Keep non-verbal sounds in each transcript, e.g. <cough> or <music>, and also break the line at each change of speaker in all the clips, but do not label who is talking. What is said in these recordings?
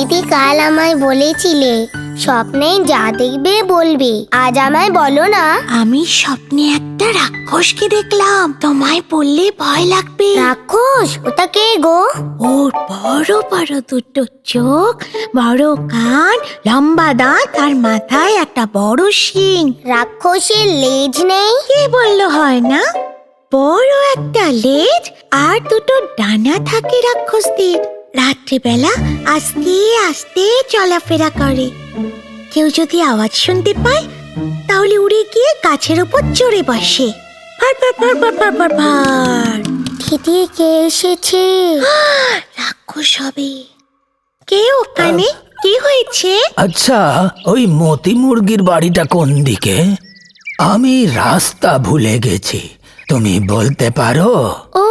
দিদি কাল আমায় বলেছিলে স্বপ্নে যা দেখবে বলবে। আজ আমায় বলো না।
আমি স্বপ্নে একটা রাক্ষসকে দেখলাম। তোমায় বললে ভয় লাগবে।
রাক্ষস? ওটা কে গো?
ওর বড় বড় দুটো চোখ বড় কান লম্বা দাঁত আর মাথায় একটা বড় শিং।
রাক্ষসের লেজ নেই?
কে বলল হয় না? বড় একটা লেজ আর দুটো ডানা থাকে রাক্ষসদের। রাত্রিবেলা আস্তে আস্তে চলাফেরা করে। কেউ যদি আওয়াজ শুনতে পায় তাহলে উড়ে গিয়ে গাছের উপর চড়ে বসে।
দিদি কে এসেছে? <gasps>
রাক্ষস হবে। কে ওখানে? কি হয়েছে?
আচ্ছা ওই মতি মুরগির বাড়িটা কোন দিকে? আমি রাস্তা ভুলে গেছি। তুমি বলতে পারো?
ও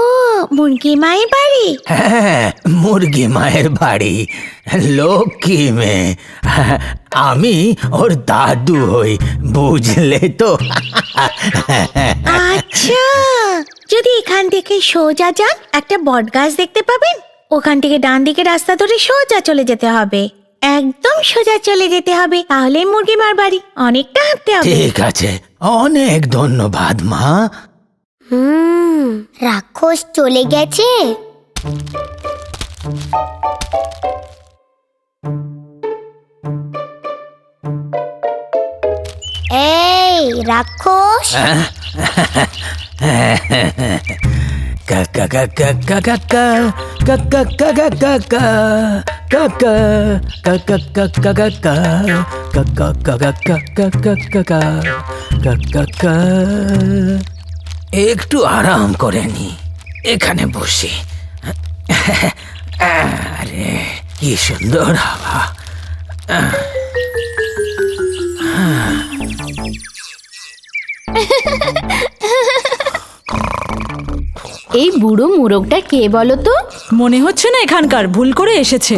মুরগি মায়ের বাড়ি?
হ্যাঁ মুরগি মায়ের বাড়ি। লক্ষ্মী মেয়ে। আমি ওর দাদু হই বুঝলে তো?
আচ্ছা যদি এখান থেকে সোজা যান একটা বট গাছ দেখতে পাবেন। ওখান থেকে ডান দিকে রাস্তা ধরে সোজা চলে যেতে হবে। একদম সোজা চলে যেতে হবে তাহলে মুরগি মার বাড়ি। অনেকটা হাঁটতে হবে।
ঠিক আছে। অনেক ধন্যবাদ মা।
হুম, রাক্ষস চলে গেছে। এই, রাক্ষস।
কা কা কা কা কা কা কা কা কা কা কা কা কা কা কা কা একটু আরাম করে নি। এখানে বসি। আরে কি সুন্দর হাওয়া।
এই বুড়ো মোরগটা কে বলো তো?
মনে হচ্ছে না এখানকার ভুল করে এসেছে।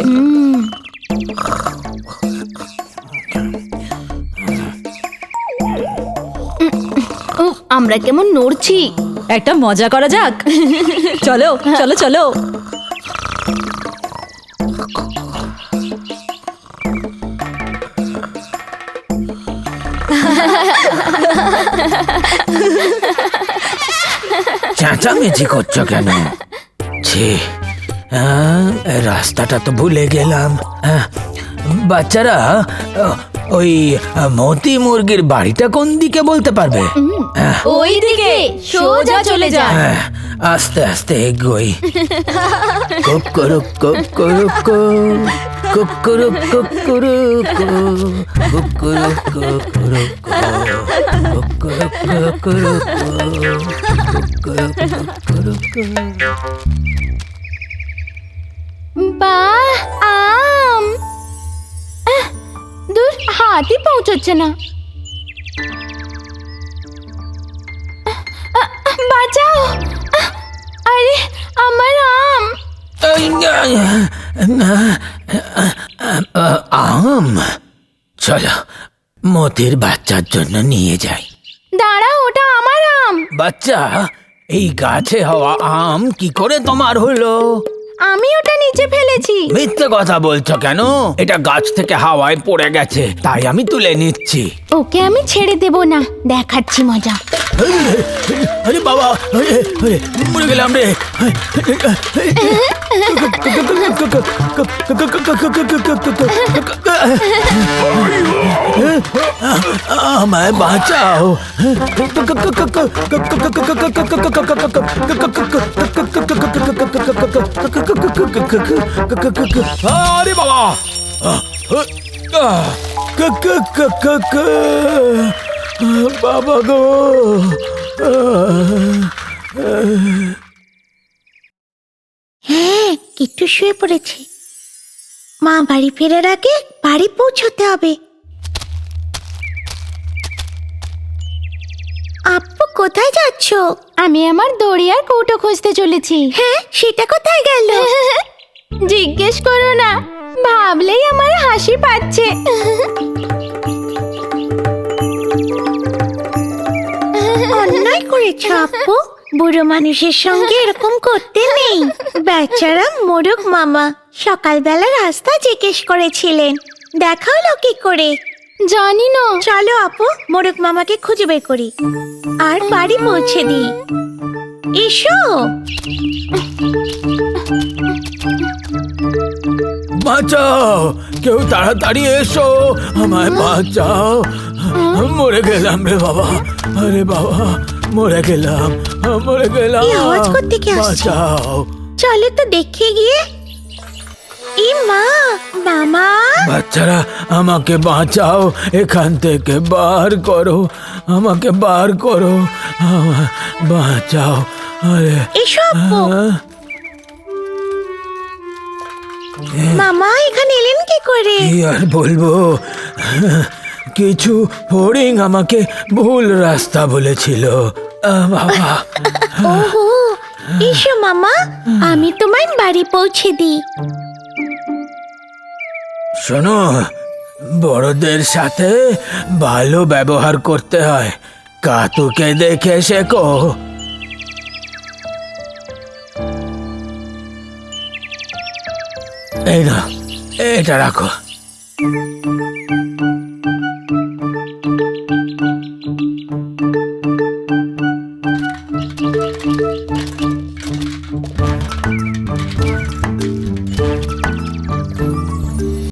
আমরা কেমন নড়ছি?
একটা মজা করা যাক। চলো চলো চলো।
চেঁচামেচি করছ কেন? ছি আহ, রাস্তাটা তো ভুলে গেলাম। বাচ্চারা ওই মতি মুরগির বাড়িটা কোন দিকে বলতে পারবে
ওই দিকে সোজা চলে যা
হ্যাঁ, আস্তে আস্তে এগোই কুকুরু কুকুরু কুকুরু কুকুরু কুকুরু কুকুরু কুকুরু কুকুরু কুকুরু কুকুরু
বাহ হাতই পৌঁছচ্ছে না। বাঁচাও। আরে আমার আম।
আম? চলো মতির বাচ্চার জন্য নিয়ে যাই।
দাঁড়া ওটা আমার আম।
বাচ্চা এই গাছে হওয়া আম কি করে তোমার হলো?
আমি ওটা নিচে ফেলেছি।
মিথ্যে কথা বলছো কেন? এটা গাছ থেকে হাওয়ায় পড়ে গেছে তাই আমি তুলে নিচ্ছি।
ওকে আমি ছেড়ে দেব না দেখাচ্ছি মজা।
আরে বাবা আরে আরে মরে গেলাম রে আমায় বাঁচাও আরে বাবা বাবা গো।
হ্যাঁ কিট্টু শুয়ে পড়েছে। মা বাড়ি ফেরার আগে বাড়ি পৌঁছতে হবে। আপু কোথায় যাচ্ছ?
আমি আমার দড়িয়ার কৌটো খুঁজতে চলেছি।
হ্যাঁ সেটা কোথায় গেল? <laughs>
জিজ্ঞেস করো না ভাবলেই আমার হাসি পাচ্ছে। <laughs>
করেছ আপু বুড়ো মানুষের সঙ্গে এরকম করতে নেই। বেচারা মোরক মামা সকালবেলা রাস্তা জিজ্ঞেস করেছিলেন দেখা হলো কি করে?
জানি না।
চলো আপু মোরক মামাকে খুঁজে বের করি। আর বাড়ি পৌঁছে দিই। এসো।
বাঁচাও কেউ তাড়াতাড়ি এসো আমায় বাঁচাও। মরে গেলাম রে বাবা আরে বাবা। মরে গেলাম মরে গেলাম।
এই আওয়াজ কোত্থেকে আসছে?
বাঁচাও।
চলো তো দেখে গিয়ে। ই মা মামা।
বাচ্চারা আমাকে বাঁচাও এখান থেকে বার করো আমাকে বার করো। বাঁচাও। আরে
এসো
আহ,
মামা এখানে এলেন কি করে?
কি আর বলব? কিছু ফড়িং আমাকে ভুল রাস্তা বলেছিল। বাবা।
ওহো এসো মামা আমি তোমায় বাড়ি পৌঁছে দিই।
শোনো বড়দের সাথে ভালো ব্যবহার করতে হয়। কাতুকে দেখে শেখো। এই না এটা রাখো।